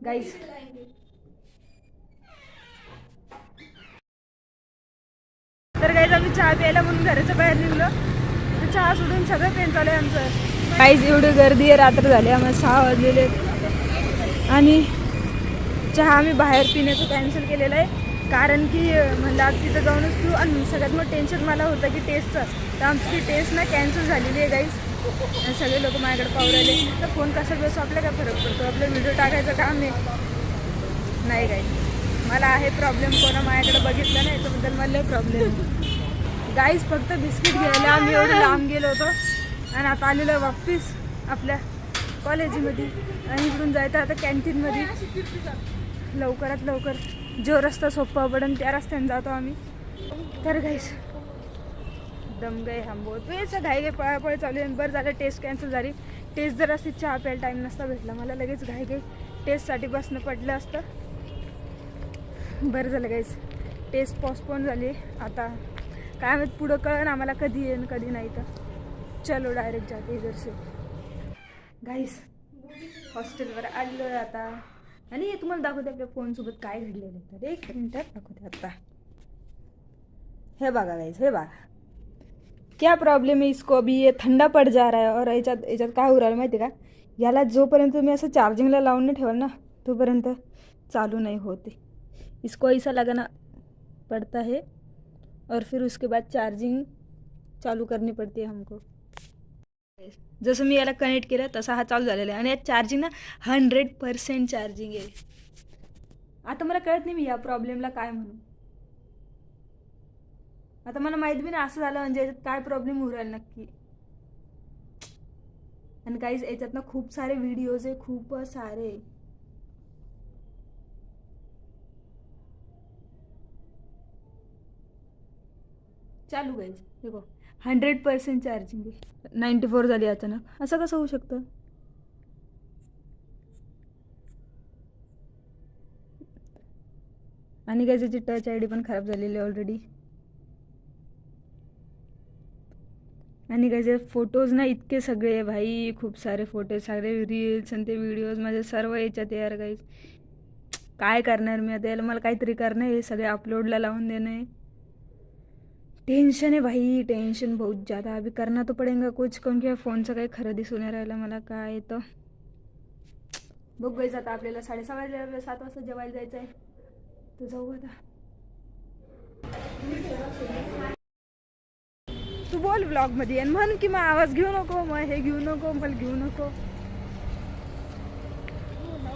Guys तर guys आम्ही चहा प्यायला म्हणून घराच्या बाहेर निघलो. तर चहा सोडून सगळं पेन चालू आहे आमचं. काहीच एवढी गर्दी आहे रात्र झाली आम्हाला सहा वाजलेले. आणि चहा आम्ही बाहेर पिण्याचं कॅन्सल केलेलं आहे. कारण की म्हणलं आज तिथं जाऊनच पिऊ. आणि सगळ्यात मोठं टेन्शन मला होतं की टेस्टचं तर आमची ती टेस्ट ना कॅन्सल झालेली आहे गाईज आणि सगळे लोक माझ्याकडे पाहू राहिले. तर फोन कसा बसतो आपल्या काय फरक पडतो? आपलं व्हिडिओ टाकायचं काम आहे. नाही काय. मला आहे प्रॉब्लेम कोणा माझ्याकडे बघितलं नाही त्याबद्दल मला लय प्रॉब्लेम गाईज फक्त बिस्किट घ्यायला आम्ही एवढं लांब गेलो होतो. आणि आता आलेलो आहे वापिस आपल्या कॉलेजमध्ये. आणि इकडून जायचं आता कॅन्टीनमध्ये. लवकरात लवकर जो रस्ता सोपा पडेल त्या रस्त्याने जातो आम्ही. तर गाईस दम गए हम बहुत। वेळेस घाई घाई पळापळ चालू आहे बरं झालं टेस्ट कॅन्सल झाली। टेस्ट जर अशी चहा प्यायला टाईम नसता भेटला. मला लगेच घाई घाई टेस्टसाठी बसणं पडलं असतं. बरं झालं गाईस टेस्ट पॉस्टपोन झाली आता काय माहीत पुढं कळण आम्हाला कधी येईन कधी नाही तर. चलो डायरेक्ट जाते इधर से. गाईस हॉस्टेलवर आलो आहे आता. आणि हे तुम्हाला दाखवते आपल्या फोनसोबत काय घडलेलं तर एक मिनटात दाखवते आता. हे बघा गाईस हे बघा. क्या प्रॉब्लेम है इसको? अभी ये थंडा पड़ जा रहा है और याच्यात याच्यात हो काय उरायला राहिलं माहिती आहे का? याला जोपर्यंत तुम्ही असं चार्जिंगला लावून नाही ठेवाल ना तोपर्यंत चालू नाही होते। इसको ऐसा लगाना पड़ता है और फिर उसके बाद चार्जिंग चालू करनी पड़ती है हमको। जसं मी याला कनेक्ट केलं तसा हा चालू झालेला आहे आणि यात चार्जिंग ना हंड्रेड पर्सेंट चार्जिंग आहे। आता मला कळत नाही मी या प्रॉब्लेमला काय म्हणू आता मला माहीत बी नाही असं झालं म्हणजे याच्यात काय प्रॉब्लेम होऊ राहिला नक्की. आणि काहीच याच्यात ना खूप सारे व्हिडिओज आहे खूप सारे. चालू गाईज देखो हंड्रेड पर्सेंट चार्जिंग आहे. नाईन्टी फोर झाली अचानक. असं कसं होऊ शकतं? आणि काय त्याची टच आय डी पण खराब झालेली आहे ऑलरेडी आणि त्याचे फोटोज ना इतके सगळे भाई खूप सारे फोटो सगळे रील्स आणि ते व्हिडिओज माझे सर्व याच्यात यार काही काय करणार मी आता? याला मला काहीतरी करणं हे सगळे अपलोडला लावून देणं आहे. टेन्शन आहे भाई टेन्शन बहुत ज़्यादा. अभी करना तो पड़ेगा कुछ क्योंकि फोनचं काही खरं दिसून नाही राहिलं मला काय येतं बघ गाईज आता आपल्याला साडेसहा वाजल्या सात वाजता जेवायला जायचं आहे तर जाऊ आता. बोल ब्लॉगमध्ये आणि म्हण की मग आवाज घेऊ नको मग हे घेऊ नको मला घेऊ नको.